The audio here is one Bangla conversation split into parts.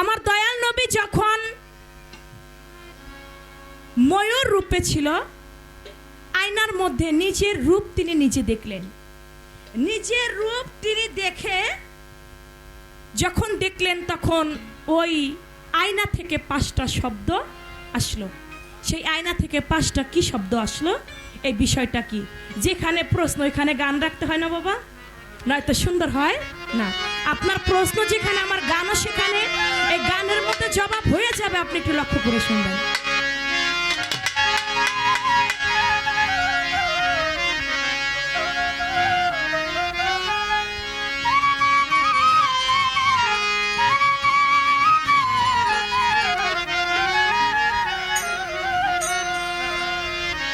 আমার দয়াল নবী যখন ময়ূর রূপে ছিল, আয়নার মধ্যে নিজের রূপ তিনি নিজে দেখলেন। নিজের রূপ তিনি দেখে যখন দেখলেন, তখন ওই আয়না থেকে পাঁচটা শব্দ আসলো। সেই আয়না থেকে পাঁচটা কি শব্দ আসলো? এই বিষয়টা কি? যেখানে প্রশ্ন, ওইখানে গান রাখতে হয় না বাবা? নয়তো সুন্দর হয়? না। আপনার প্রশ্ন যেখানে, আমার গানও সেখানে। জবাব হয়ে যাবে, আপনি একটু লক্ষ্য করে শুনবেন।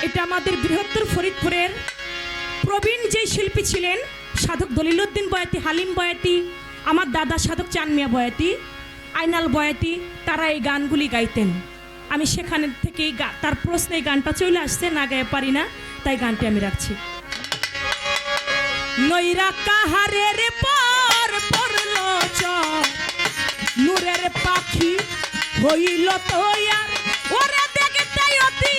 এটা আমাদের বৃহত্তর ফরিদপুরের প্রবীণ যে শিল্পী ছিলেন, সাধক দলিলুদ্দিন বয়াতি, হালিম বয়াতি, আমার দাদা সাধক চানমিয়া বয়াতি। আইনাল বয়াতি, তারা এই গানগুলি গাইতেন। আমি সেখানে থেকেই তার প্রশ্নে গানটা চলে আসছে, না গায়ে পারি না, তাই গানটি আমি রাখছি। নৈরা পাখি হইল তো আর দেখে তাই অতি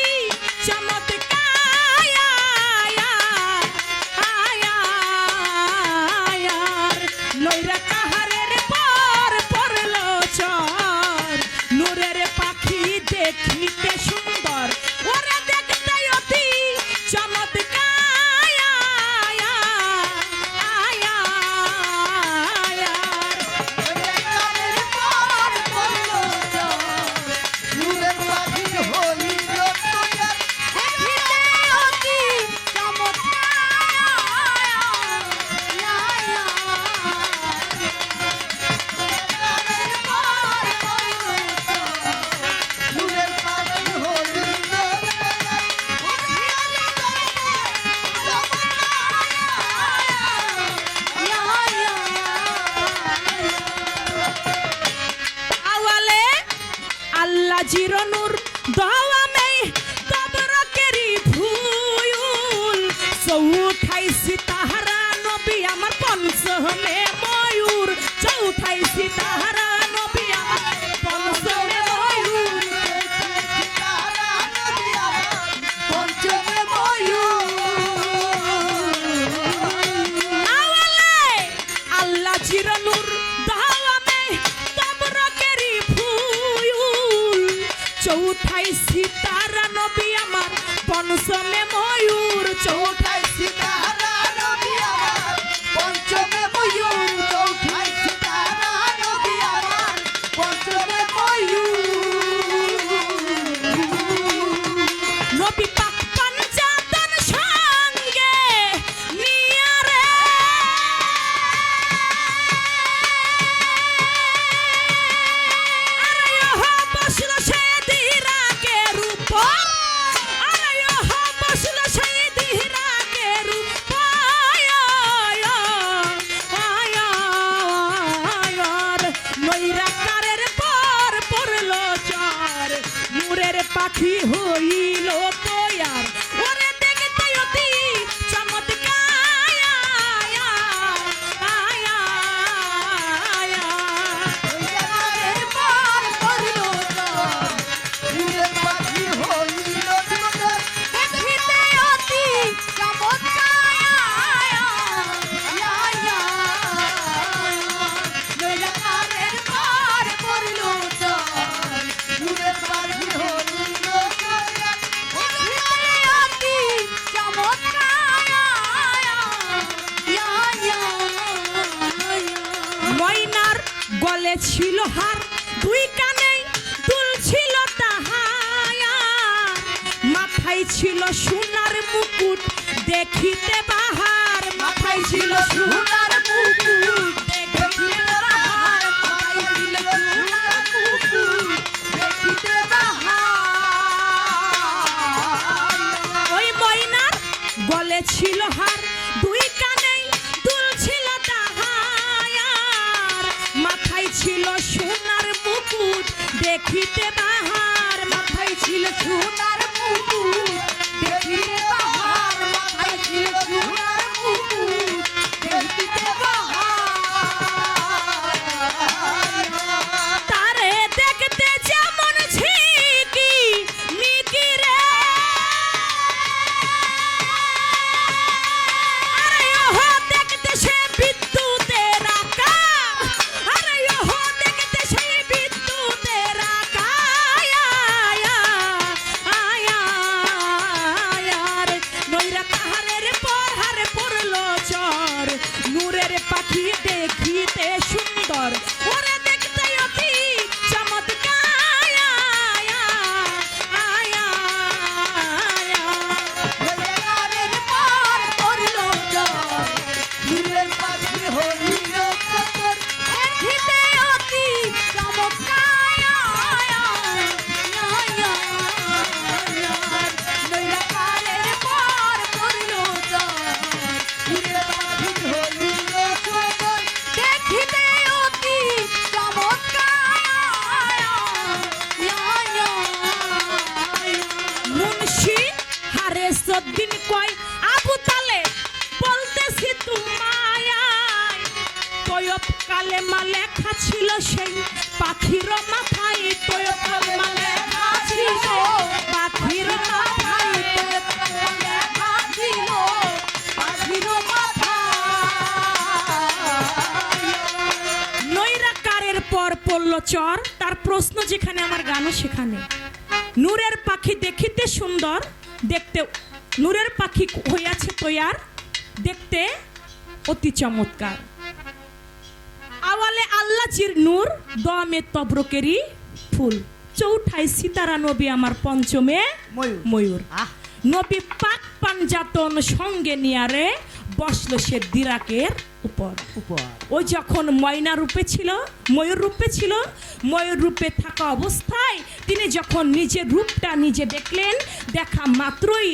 আল্লাহ জিরনুর চৌঠাই সিতারা নবী আমার পঞ্চমে ময়ূর চৌঠাই নবী নূরের পাখি হইল গলে ছিল হার, দুই কানে দুল ছিল তাহায়া। মাথায় ছিল সোনার মুকুট, দেখিতে বাহার। মাথায় ছিল সোনার মুকুট ওই ছিল হার দেখিতে বাহার মাথায় ছিল সোনার আহারের চর, তার প্রশ্ন যেখানে, আমার গানও সেখানে। নূরের পাখি দেখিতে সুন্দর, দেখতে নূরের পাখি হইয়াছে তৈয়ার, দেখতে অতি চমৎকার। আওয়ালে নূর দমে তবরকেরই ফুল। চৌঠায় সীতারা নবী আমার পঞ্চমে ময়ূর। নবী পাক পাঞ্জাতন সঙ্গে নিয়ারে বসল সে দিরাকের উপর। উপর। ওই যখন ময়না রূপে ছিল ময়ূর রূপে ছিল ময়ূর রূপে থাকা অবস্থায় তিনি যখন নিজের রূপটা নিজে দেখলেন দেখা মাত্রই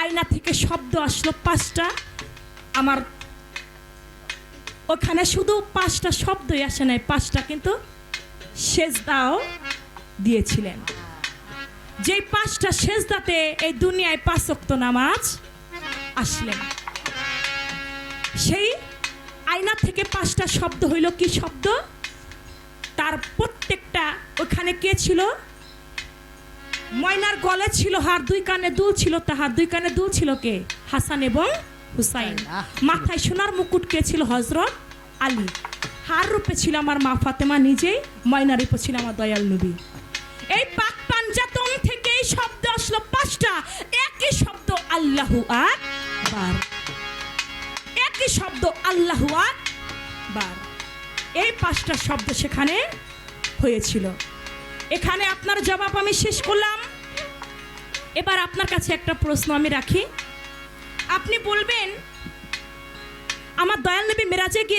আয়না থেকে শব্দ আসলো পাঁচটা। আমার ওখানে শুধু পাঁচটা শব্দই আসে নাই, পাঁচটা কিন্তু সেজদাও দিয়েছিলেন। যে পাঁচটা সেজদাতে এই দুনিয়ায় পাঁচক্ত নামাজ আসলেন। সেই আয়না থেকে পাঁচটা শব্দ হইল কি শব্দ? তার প্রত্যেকটা ওখানে কে ছিল? ময়নার গলে ছিল, হার দুই কানে দুল ছিল, তাহার দুই কানে দুল ছিল কে? হাসান এবং হুসাইন। মাথায় সোনার মুকুট কে ছিল হজরত আলী? হার রূপে ছিল আমার মা ফাতেমা নিজেই ময়নার রূপে ছিল আমার দয়াল নবী। এই পাক পাঞ্জাতন থেকে এই শব্দ আসলো পাঁচটা। একই শব্দ আল্লাহু আকবার। একই শব্দ আল্লাহু আকবার। এই পাঁচটা শব্দ সেখানে হয়েছিল। এখানে আপনার জবাব আমি শেষ করলাম। এবার আপনার কাছে একটা প্রশ্ন আমি রাখি। আপনি বলবেন আমার দয়াল নবী মেরাজে গিয়ে